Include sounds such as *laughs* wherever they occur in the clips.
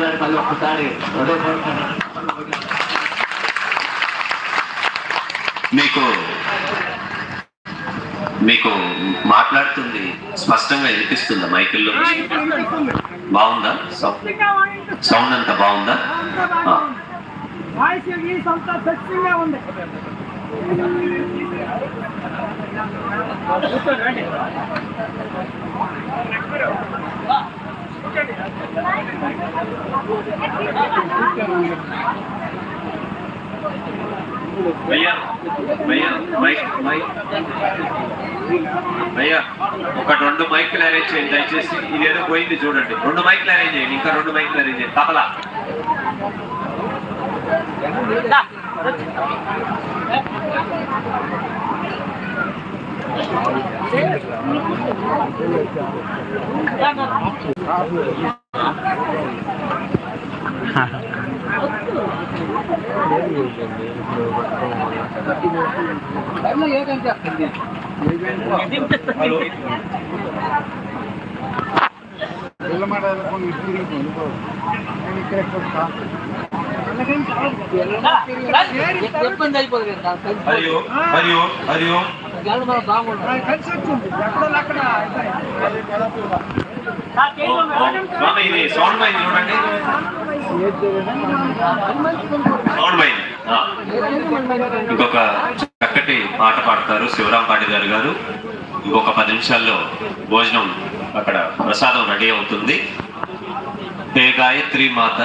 గారి మళ్ళీ ఒక్కసారి హృదయపూర్వక మీకు మీకు మాట్లాడుతుంది స్పష్టంగా వినిపిస్తుందా మైకిల్లో? బాగుందా? సౌండ్ అంతా బాగుందా? ఉంది. భయ్యా భయ్యా మైక్ మైక్. భయ్యా ఒక రెండు మైకులు అరేంజ్ చేయండి దయచేసి. ఇదేదో పోయింది చూడండి. రెండు మైకులు అరేంజ్ చేయండి ఇంకా రెండు మైకులు అరేంజ్ చేయండి. తబలా ఇబ్బంది అయిపోతుంది కదా హరియో హరియో హరియో గెలడు మనం బాగుంటుంది అక్కడ స్వామి ఇది సౌండ్ మైన్ చూడండి. ఇంకొక చక్కటి పాట పాడతారు శివరాం పాటిదారు గారు ఇంకొక పది నిమిషాల్లో భోజనం అక్కడ ప్రసాదం రెడీ అవుతుంది. హే గాయత్రి మాత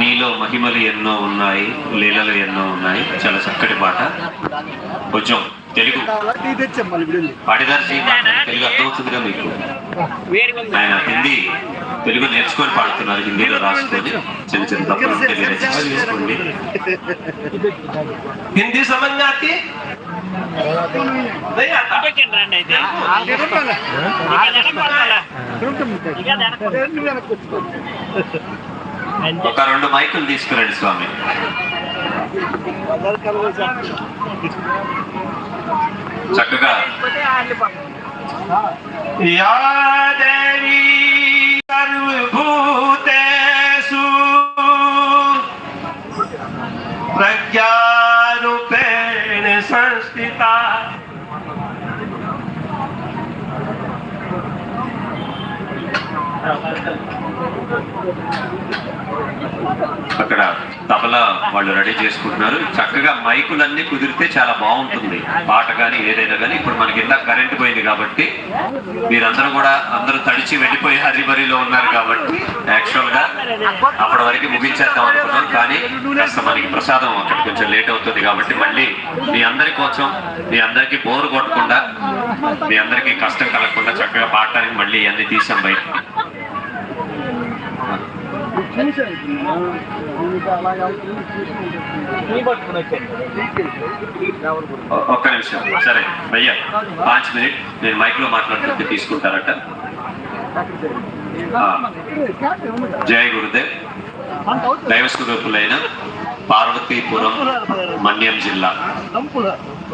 నీలో మహిమలు ఎన్నో ఉన్నాయి లీలలు ఎన్నో ఉన్నాయి. చాలా చక్కటి పాట. కొంచెం తెలుగు. ఆయన హిందీ తెలుగు నేర్చుకొని పాడుతున్నారు హిందీలో రాసుకొని చిన్న చిన్న తప్పులు *laughs* హిందీ సమజ్ ఒక రెండు మైకులు తీసుకురండి స్వామి. చక్కగా. యా దేవి సర్వభూతేషు ప్రజ్ఞారూపేణ సంస్థిత. అక్కడ తబలా వాళ్ళు రెడీ చేసుకుంటున్నారు. చక్కగా మైకులన్నీ కుదిరితే చాలా బాగుంటుంది. పాట కానీ ఏదైనా కానీ ఇప్పుడు మనకి ఇందాక కరెంట్ పోయింది కాబట్టి మీరందరూ కూడా అందరూ తడిచి వెళ్ళిపోయి హరిబరిలో ఉన్నారు కాబట్టి యాక్చువల్గా అప్పటి వరకు ముగించేద్దాం అనుకున్నాం. కానీ కాస్త మనకి ప్రసాదం అక్కడ కొంచెం లేట్ అవుతుంది కాబట్టి మళ్ళీ మీ అందరి కోసం మీ అందరికీ బోరు కొట్టకుండా మీ అందరికీ కష్టం కలగకుండా చక్కగా పాడటానికి మళ్ళీ ఇవన్నీ తీసాం బయట. ఒక్క నిమిషం. సరే భయ్యా పాంచ్ మినిట్. నేను మైక్లో మాట్లాడుతుంటే తీసుకుంటారట. జయ గురుదేవ్. దైవ స్వరూపులైన పార్వతీపురం మన్యం జిల్లా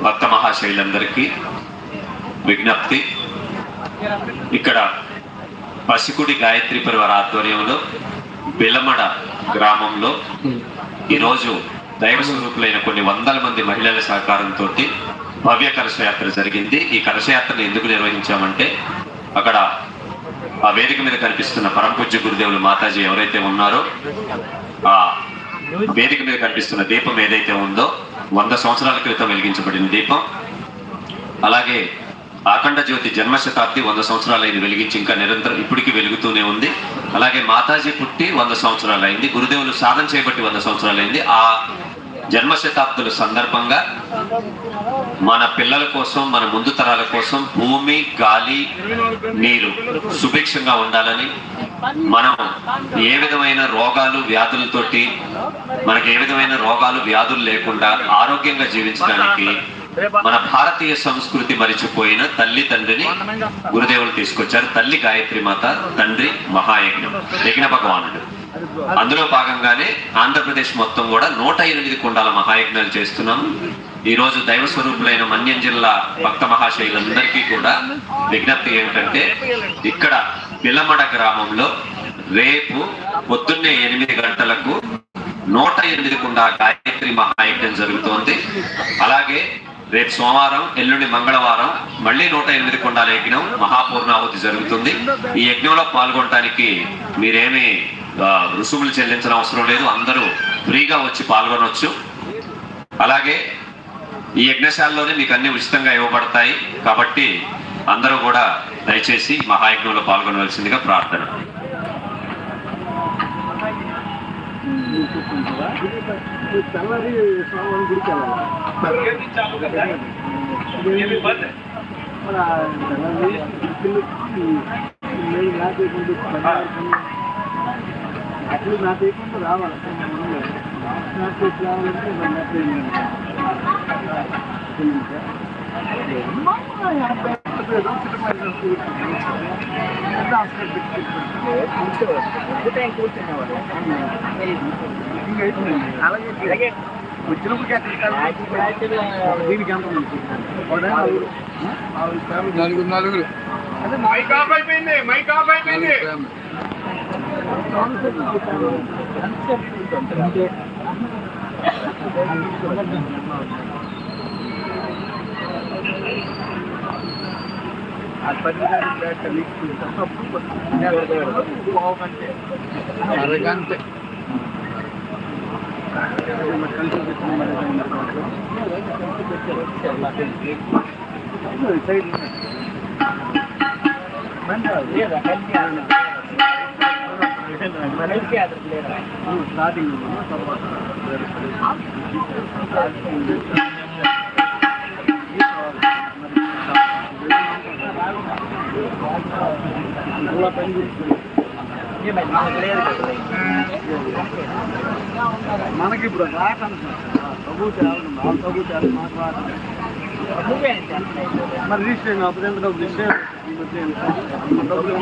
భక్త మహాశైలందరికీ విజ్ఞప్తి. ఇక్కడ పసికుడి గాయత్రి పరివార ఆధ్వర్యంలో బిలమడ గ్రామంలో ఈరోజు దైవ స్వరూపులైన కొన్ని వందల మంది మహిళల సహకారంతో భవ్య కలశయాత్ర జరిగింది. ఈ కలశయాత్రను ఎందుకు నిర్వహించామంటే అక్కడ ఆ వేదిక మీద కనిపిస్తున్న పరమ పూజ్య గురుదేవులు మాతాజీ ఎవరైతే ఉన్నారో ఆ వేదిక మీద కనిపిస్తున్న దీపం ఏదైతే ఉందో వంద సంవత్సరాల క్రితం వెలిగించబడిన దీపం. అలాగే అఖండ జ్యోతి జన్మ శతాబ్ది వంద సంవత్సరాలైంది వెలిగించి ఇంకా నిరంతరం ఇప్పటికీ వెలుగుతూనే ఉంది. అలాగే మాతాజీ పుట్టి వంద సంవత్సరాలు అయింది గురుదేవులు సాధన చేయబట్టి వంద సంవత్సరాలైంది. ఆ జన్మ శతాబ్దుల సందర్భంగా మన పిల్లల కోసం మన ముందు తరాల కోసం భూమి గాలి నీరు సుభిక్షంగా ఉండాలని మనం ఏ విధమైన రోగాలు వ్యాధులతోటి మనకి ఏ విధమైన రోగాలు వ్యాధులు లేకుండా ఆరోగ్యంగా జీవించడానికి మన భారతీయ సంస్కృతి మరిచిపోయిన తల్లి తండ్రిని గురుదేవులు తీసుకొచ్చారు. తల్లి గాయత్రి మాత తండ్రి మహాయజ్ఞం. యజ్ఞ భగవానుడు. అందులో భాగంగానే ఆంధ్రప్రదేశ్ మొత్తం కూడా నూట ఎనిమిది కుండాల మహాయజ్ఞాలు చేస్తున్నాం. ఈ రోజు దైవ స్వరూపులైన మన్యం జిల్లా భక్త మహాశైలందరికీ కూడా విజ్ఞప్తి ఏమిటంటే ఇక్కడ పిల్లమడ గ్రామంలో రేపు పొద్దున్నే ఎనిమిది గంటలకు నూట ఎనిమిది కుండా గాయత్రి మహాయజ్ఞం జరుగుతోంది. అలాగే రేపు సోమవారం ఎల్లుండి మంగళవారం మళ్ళీ నూట ఎనిమిది కొండాల యజ్ఞం మహాపూర్ణాహుతి జరుగుతుంది. ఈ యజ్ఞంలో పాల్గొనడానికి మీరేమి రుసుములు చెల్లించిన అవసరం లేదు. అందరూ ఫ్రీగా వచ్చి పాల్గొనవచ్చు అలాగే ఈ యజ్ఞశాలలోనే మీకు అన్ని ఉచితంగా ఇవ్వబడతాయి. కాబట్టి అందరూ కూడా దయచేసి మహాయజ్ఞంలో పాల్గొనవలసిందిగా ప్రార్థన. తెల్లది స్వామి గుడికి వెళ్ళాలి మన తెల్లది పిల్లలు నాటేయకుండా అట్లు నాటేయకుండా రావాలి నాటే రావాలంటే అలాగే వచ్చినప్పుడు దీనికి ఎంత నలుగురు నలుగురు మైక్ ఆఫ్ అయిపోయింది మైక్ ఆఫ్ అయిపోయింది అరగంట స్టార్టింగ్ మనకి ఇప్పుడు రాకండి తగ్గు చేయాలి చేయాలి మాకు రాకండి మరి రిజిస్ట్రేషన్ అప్పుడు ఎంత డబ్బులు ఇస్తే ఈ మధ్య ఎంత? డబ్బులు?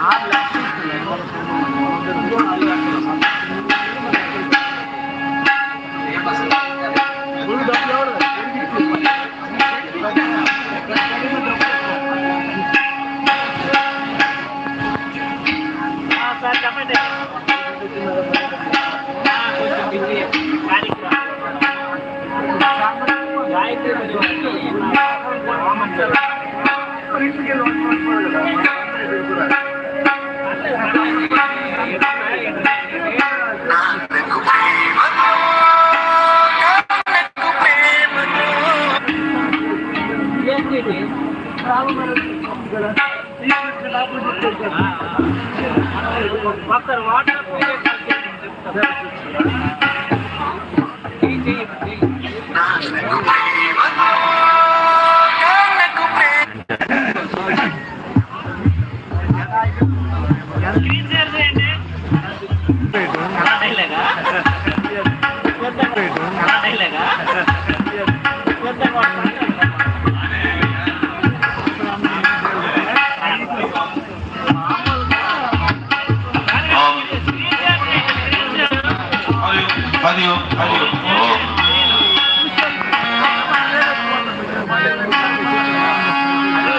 మరి రిజిస్ట్రేషన్ కావాలండి. ఓం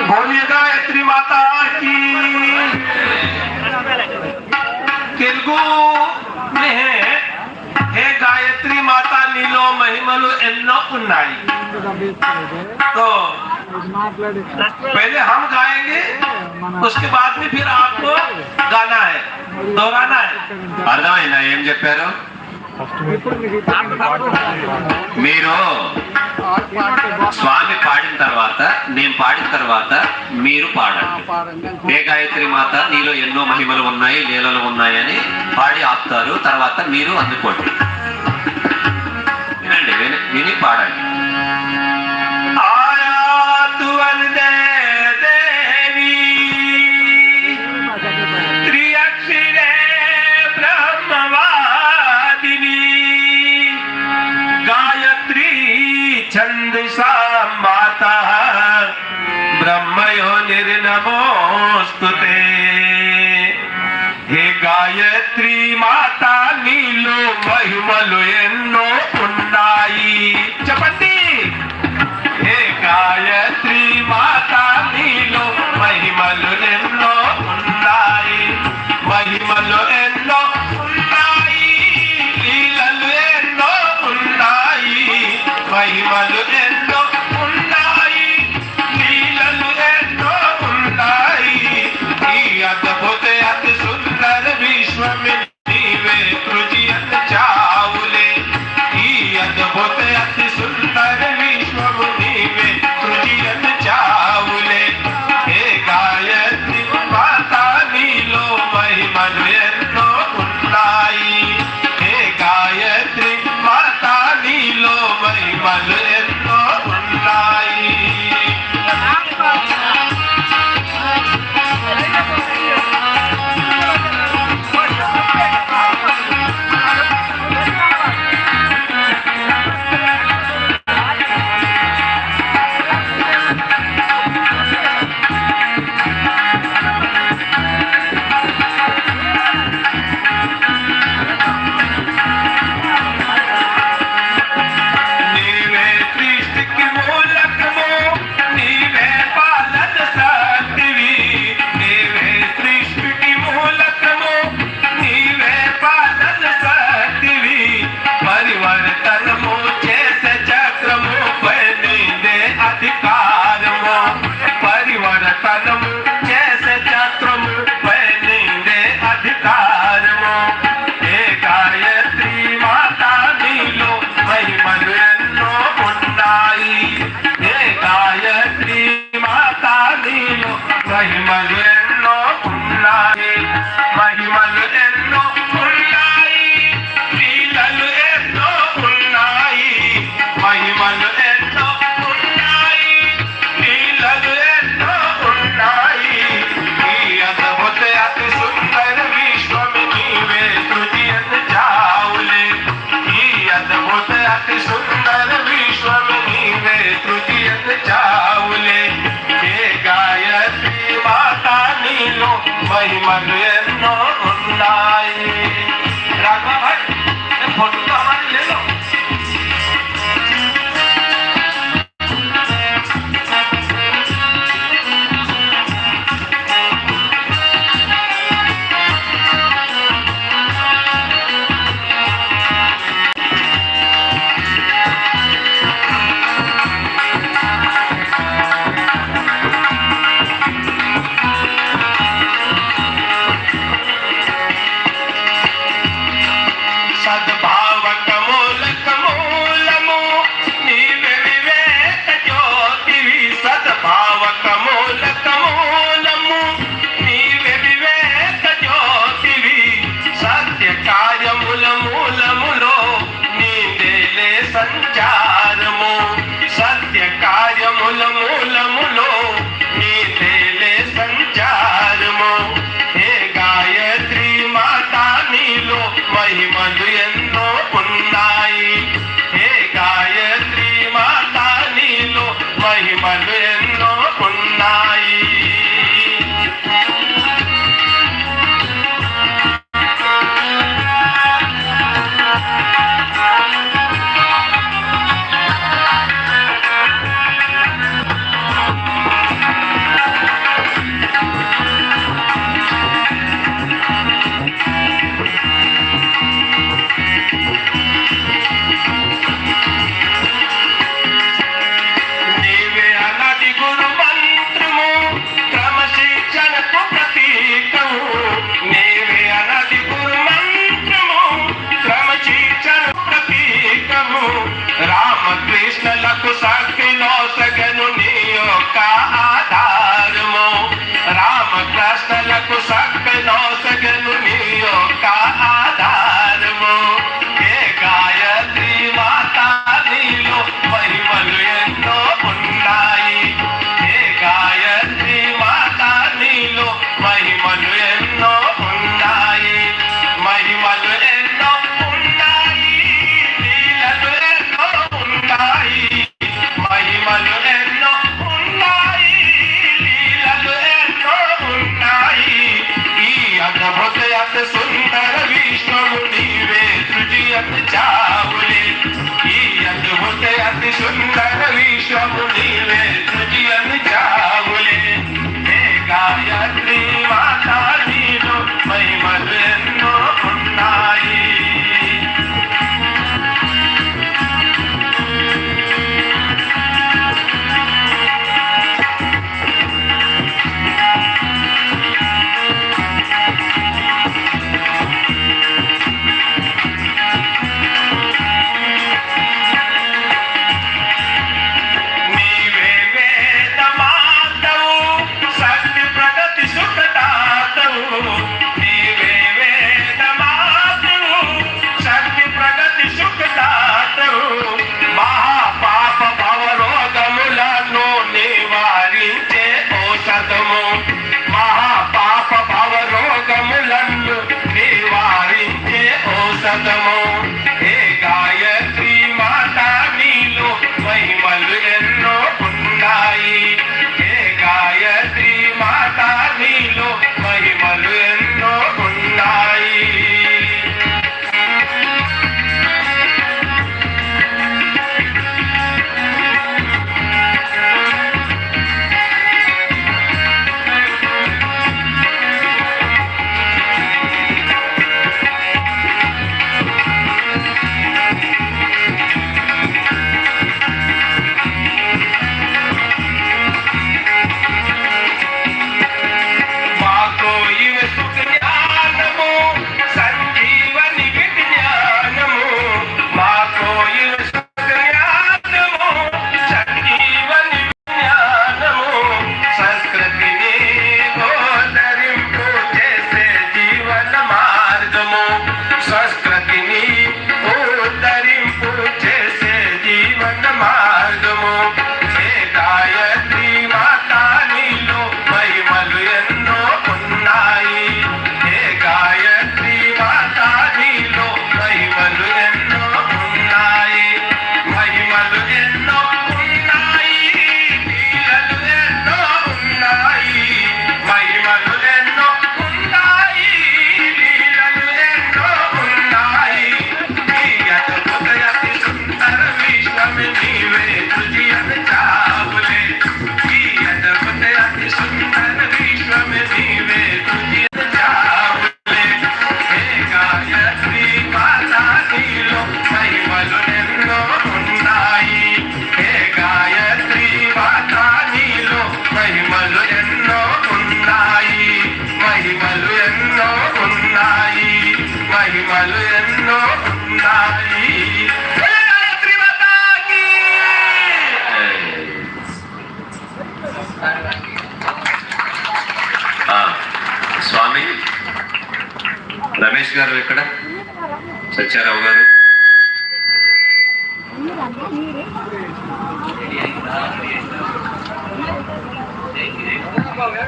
बोलिए गायत्री माता की తెలుగు హే గాయత్రి మాత నీలో మహిమలు ఎన్నో ఉన్నాయి तो మాట్లాడి पहले हम गाएंगे उसके बाद में फिर आपको गाना है दोहराना है అర్థమైందా ఏం చెప్పారు ఇప్పుడు మీకు మీరు స్వామి పాడిన తర్వాత నేను పాడిన తర్వాత మీరు పాడండి. ఏ గాయత్రి మాత నీలో ఎన్నో మహిమలు ఉన్నాయి లీలలు ఉన్నాయని పాడి ఆపుతారు. తర్వాత మీరు అందుకోండి. వినండి విని విని పాడండి. గాయత్రి మాత నీలో మహిమలు ఎన్నో